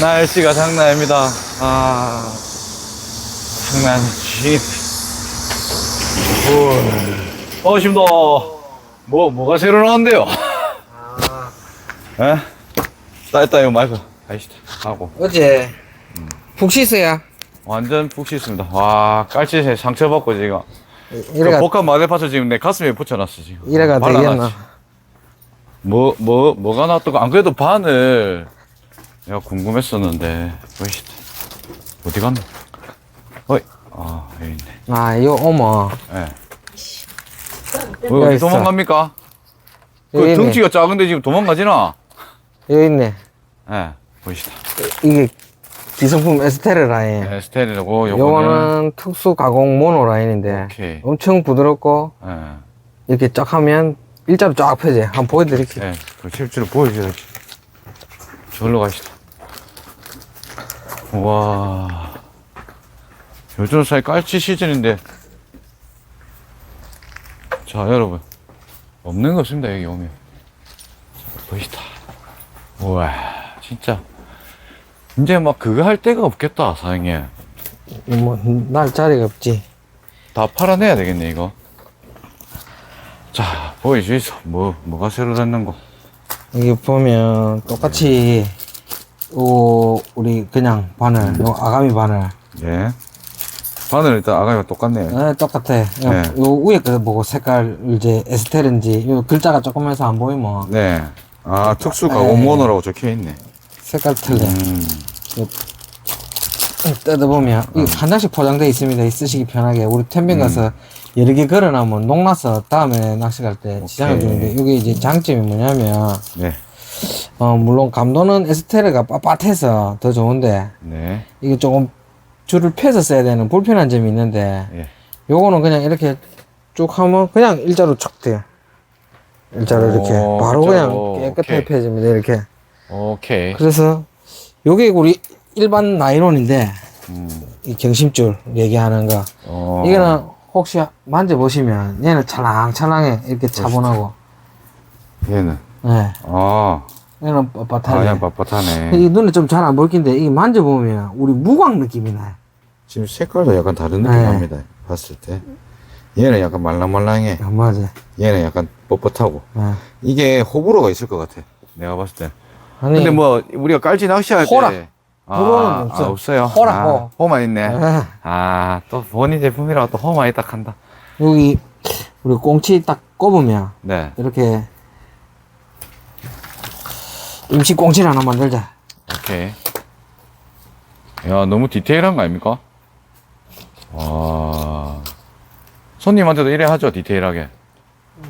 날씨가 장난 입니다. 아, 장난치. 어, 힘도 뭐, 뭐가 새로 나왔는데요? 에? 따했다, 이거 마이크. 아이씨, 하고. 어제 푹 씻어야 완전 푹 씻습니다. 와, 깔치에 상처받고 지금. 이래가 그 복합 마대파서 지금 내 가슴에 붙여놨어, 지금. 이래가 발라놨지. 되겠나 뭐, 뭐, 뭐가 나왔다고. 안 그래도 바늘. 내가 궁금했었는데. 어이씨. 어디 갔노? 어이. 아, 여기 있네. 아 이거 어머 예. 여기 어, 어디 있어. 도망갑니까? 그 여기 있네 덩치가 작은데 지금 도망가지나? 여기 있네 예. 보이시다. 이게 기성품 에스테르 라인 예, 스테리라고, 요거는. 요거는 특수 가공 모노 라인인데 오케이. 엄청 부드럽고 예. 이렇게 쫙 하면 일자로 쫙 펴져 한번 보여드릴게요 예. 그 실제로 보여줘야지. 저기로 가시다. 와. 요즘 사이 깔치 시즌인데. 자, 여러분. 없는 거 없습니다, 여기 오면. 자, 보이시다. 우와, 진짜. 이제 막 그거 할 데가 없겠다, 사장님. 뭐 날 자리가 없지 다 팔아내야 되겠네, 이거. 자, 보여주이소. 뭐, 뭐가 새로 됐는 거. 여기 보면 똑같이 요 우리 그냥 바늘 요 아가미 바늘 예. 바늘 일단 아가미가 똑같네요. 네, 똑같아. 요, 네. 요 위에 거 보고 색깔 이제 에스텔인지 요 글자가 조금 해서 안 보이면 네. 아, 특수 가공 네. 모노라고 적혀 있네. 색깔 틀려. 음. 뜯어보면 음. 이한 장씩 포장돼 있습니다. 이 쓰시기 편하게 우리 캠핑 가서 여러 개 걸어놔면 녹나서 다음에 낚시 갈 때 지장을 오케이. 주는데 이게 이제 장점이 뭐냐면 네. 어 물론 감도는 에스테르가 빳빳해서 더 좋은데 네. 이게 조금 줄을 펴서 써야 되는 불편한 점이 있는데 예. 요거는 그냥 이렇게 쭉 하면 그냥 일자로 척 돼요. 일자로 이렇게 오, 바로 일자로. 그냥 깨끗하게 오케이. 펴집니다. 이렇게. 오케이. 그래서 요게 우리 일반 나이론인데 음. 이 경심줄 얘기하는 거 어. 이거는 혹시 만져보시면 얘는 찰랑찰랑해 이렇게 차분하고 얘는. 네. 아. 얘는 아, 뻣뻣하게 그냥 빳빳하네. 이 눈에 좀 잘 안 보일 텐데 이게 만져보면 우리 무광 느낌이 나요 지금 색깔도 약간 다른 느낌 네. 납니다. 봤을 때. 얘는 약간 말랑말랑해. 아, 맞아 얘는 약간 뻣뻣하고. 네. 이게 호불호가 있을 것 같아. 내가 봤을 때. 아니 근데 뭐, 우리가 깔치 낚시할. 때. 호로는 아, 없어. 아, 없어요. 호락, 아, 호. 호만 있네. 아, 아, 또 본인 제품이라고 또 호만 있다 한다. 여기 우리 꽁치 딱 꼽으면 네. 이렇게 임시 꽁치를 하나 만들자 오케이. 야, 너무 디테일한 거 아닙니까? 와. 손님한테도 이래 하죠, 디테일하게.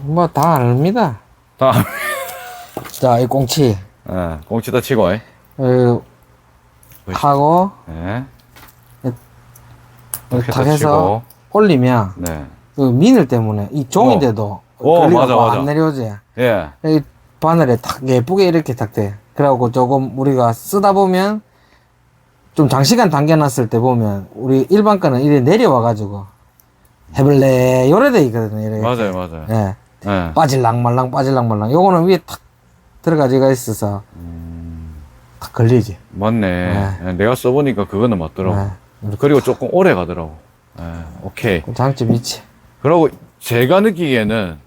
뭐 다 압니다 다, 자 이 꽁치 예, 꽁치다 치고, 예. 어, 하고 예. 이렇게 탁 해서. 올리면 네. 그 미늘 때문에 이 종인데도 어, 걸리가 맞아, 맞아. 안 내려오지 예. 이 바늘에 탁 예쁘게 이렇게 탁 돼 그래갖고 조금 우리가 쓰다 보면 좀 장시간 당겨놨을 때 보면 우리 일반 거는 이래 내려와가지고 해볼래 요래 돼 있거든요 이렇게 맞아요, 맞아요. 예 예. 빠질랑 말랑 빠질랑 말랑 요거는 위에 탁 들어가지가 있어서 탁 걸리지 맞네. 네. 예, 내가 써보니까 그거는 맞더라고. 예. 그리고 조금 오래 가더라고. 예, 오케이. 그 장점 있지 그리고 제가 느끼기에는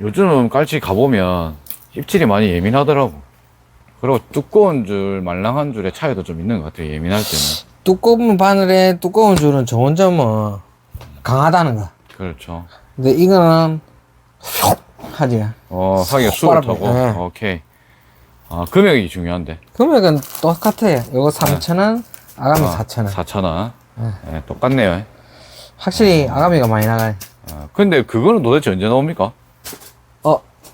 요즘은 깔치 가보면 입질이 많이 예민하더라고. 그리고 두꺼운 줄, 말랑한 줄의 차이도 좀 있는 것 같아요. 예민할 때는. 두꺼운 바늘에 두꺼운 줄은 좋은 점은 강하다는 거 그렇죠. 근데 이거는 휙 하지 어, 하기가 수를. 타고. 네. 오케이. 아, 금액이 중요한데. 금액은 똑같아요 요거 3,000원 아가미 아, 4,000원 4,000원. 네. 예, 똑같네요. 확실히 아가미가 많이 나가요 아, 근데 그거는 도대체 언제 나옵니까?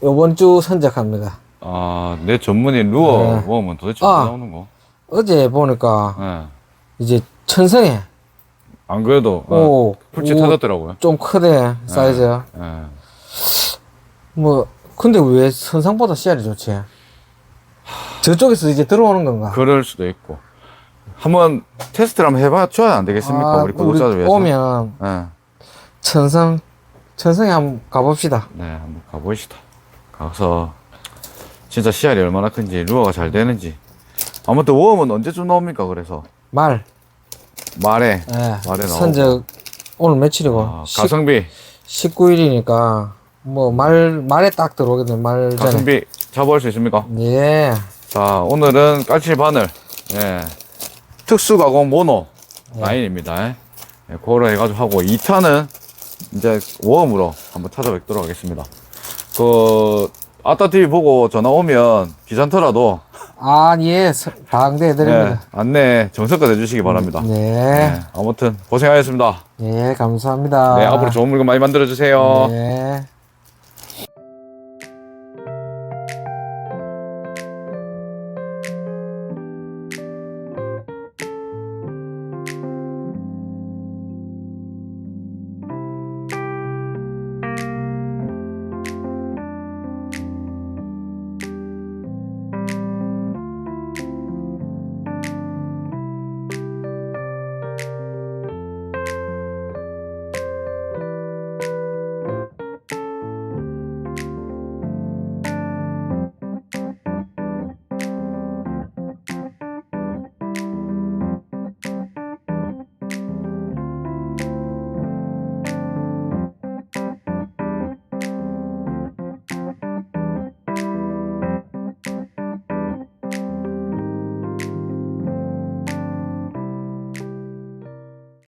어 요번 주 선적합니다 아, 내 전문인 루어 네. 모으면 도대체 아. 언제 나오는 거? 어제 보니까 예. 이제 천성에 안 그래도 어, 오, 풀치 오, 터졌더라고요. 좀 크대 사이즈 예. 뭐 근데 왜 선상보다 씨알이 좋지 저쪽에서 이제 들어오는 건가 그럴 수도 있고. 한번 테스트를 한번 해봐줘야 안 되겠습니까? 아, 우리 구독자들 위해서. 오면 예. 천성 천성에 한번 가봅시다 네, 한번 가보시다. 가서 진짜 씨알이 얼마나 큰지, 루어가 잘 되는지 아무튼 웜은 언제쯤 나옵니까? 그래서 말. 말에 예. 말에 나오고. 선적 오늘 며칠이고 아, 가성비 19일이니까 뭐 말 말에 딱 들어오게 돼. 말 전에. 가성비 잡아올 수 있습니까? 예. 자 오늘은 깔칠 바늘 예. 특수 가공 모노 예. 라인입니다. 예. 그거로 해가지고 하고 2차는 이제 웜으로 한번 찾아뵙도록 하겠습니다. 그 아따 TV 보고 전화 오면 귀찮더라도 아, 예. 서- 방대해 예, 드립니다. 안내 정성껏 해주시기 바랍니다. 네. 예, 아무튼 고생하셨습니다. 예, 감사합니다. 네, 앞으로 좋은 물건 많이 만들어 주세요. 네.